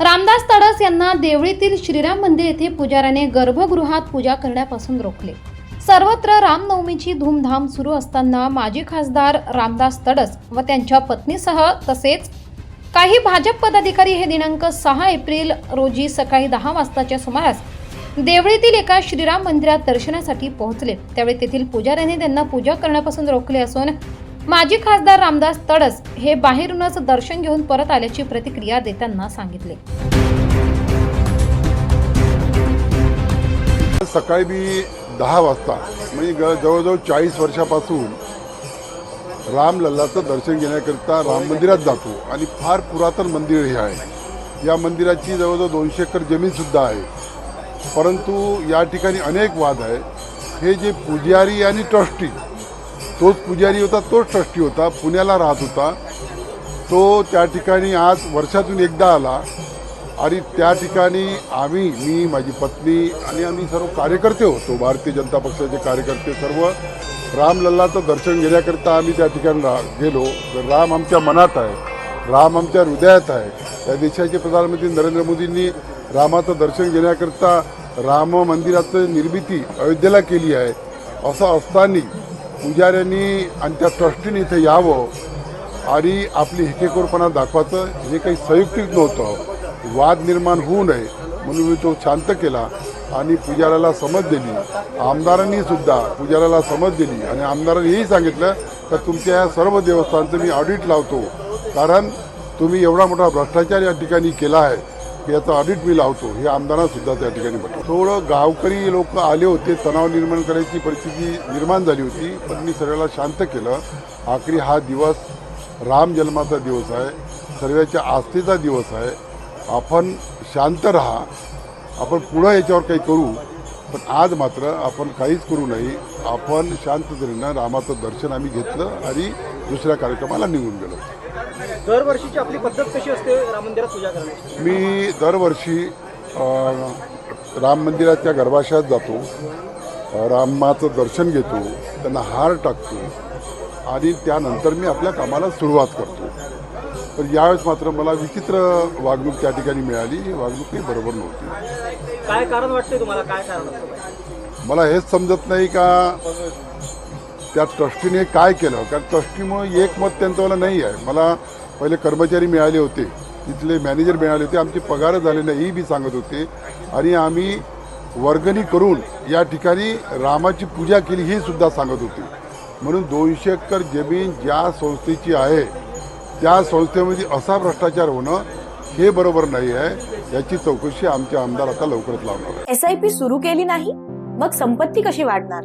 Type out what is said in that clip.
रामदास तडस यांना देवळीतील श्रीराम मंदिर येथे पुजाऱ्याने गर्भगृहात पूजा करण्यापासून रोखले. सर्वत्र रामनवमीची धूमधाम सुरू असताना माजी खासदार रामदास तडस व त्यांच्या पत्नीसह तसेच काही भाजप पदाधिकारी हे दिनांक सहा एप्रिल रोजी सकाळी दहा वाजताच्या सुमारास देवळीतील एका श्रीराम मंदिरात दर्शनासाठी पोहोचले. त्यावेळी तेथील पुजाऱ्याने त्यांना पूजा करण्यापासून रोखले असून माजी खासदार रामदास तडस हे बाहेरूनच दर्शन घेऊन परत आल्याची प्रतिक्रिया देताना सांगितले. सकाळी मी दहा वाजता म्हणजे ग- जवळजवळ चाळीस वर्षापासून राम लल्लाचं दर्शन घेण्याकरिता राम मंदिरात जातो आणि फार पुरातन मंदिर हे आहे. या मंदिराची जवळजवळ दोनशे एकर जमीनसुद्धा आहे. परंतु या ठिकाणी अनेक वाद आहे हे जे पुजारी आणि ट्रस्टी तोच पुजारी होता तोच ट्रस्टी होता पुण्याला राहत होता. तो त्या ठिकाणी आज वर्षातून एकदा आला आणि त्या ठिकाणी आम्ही मी माझी पत्नी आणि आम्ही सर्व कार्यकर्ते होतो. भारतीय जनता पक्षाचे कार्यकर्ते सर्व. रामलल्लाचं दर्शन घेण्याकरिता आम्ही त्या ठिकाणी रा गेलो. तर राम आमच्या मनात आहे. राम आमच्या हृदयात आहे. या देशाचे प्रधानमंत्री नरेंद्र मोदींनी रामाचं दर्शन घेण्याकरिता राम मंदिराचं निर्मिती अयोध्येला केली आहे. असं असताना पुजाऱ्यांनी आणि त्या ट्रस्टीने इथे यावं आणि आपली हेकेखोरपणा दाखवायचं. हे काही संयुक्तिक नव्हतं. वाद निर्माण होऊ नये म्हणून मी तो शांत केला आणि पुजाऱ्याला समज दिली. आमदारांनी सुद्धा पुजाऱ्याला समज दिली आणि आमदारांनी हेही सांगितलं का तुमच्या या सर्व देवस्थानचं मी ऑडिट लावतो. कारण तुम्ही एवढा मोठा भ्रष्टाचार या ठिकाणी केला आहे. याचं ऑडिट मी लावतो. हे आमदारांना सुद्धा त्या ठिकाणी म्हटलं थोडं गावकरी लोक आले होते तणाव निर्माण करायची परिस्थिती निर्माण झाली होती पण मी सगळ्याला शांत केलं. आखरी हा दिवस राम जन्माचा दिवस आहे सर्वांच्या आस्थेचा दिवस आहे. आपण शांत राहा. आपण पुढं याच्यावर काही करू पण आज मात्र आपण काहीच करू नये आपण शांततेनं रामाचं दर्शन आम्ही घेतलं आणि दुसऱ्या कार्यक्रमाला निघून गेलो. दरवर्षीची आपली पद्धत कशी असते राम मंदिरात पूजा करण्याची? मी दरवर्षी अ, राम मंदिराच्या गर्भाशयात जातो. अ, रामाचं दर्शन घेतो त्यांना हार टाकतो आणि त्यानंतर मी आपल्या कामाला सुरुवात करतो. पण यावेळेस मात्र मला विचित्र वागणूक त्या ठिकाणी मिळाली. ही वागणूक काही बरोबर नव्हती. काय कारण वाटते तुम्हाला? काय कारण असतं? मला हेच समजत नाही का त्या ट्रस्टीने काय केलं? कारण ट्रस्टीमुळे एक मत नाही आहे मला पहिले कर्मचारी मिळाले होते. तिथले मॅनेजर मिळाले होते. आमचे पगार झाले नाही ही बी सांगत होते. आणि आम्ही वर्गणी करून या ठिकाणी रामाची पूजा केली ही सुद्धा सांगत होती. म्हणून दोनशे एकर जमीन ज्या संस्थेची आहे त्या संस्थेमध्ये असा भ्रष्टाचार होणं हे बरोबर नाही आहे. याची चौकशी आमचे आमदार आता लवकरच लावणार एस आय पी सुरू केली नाही मग संपत्ती कशी वाढणार?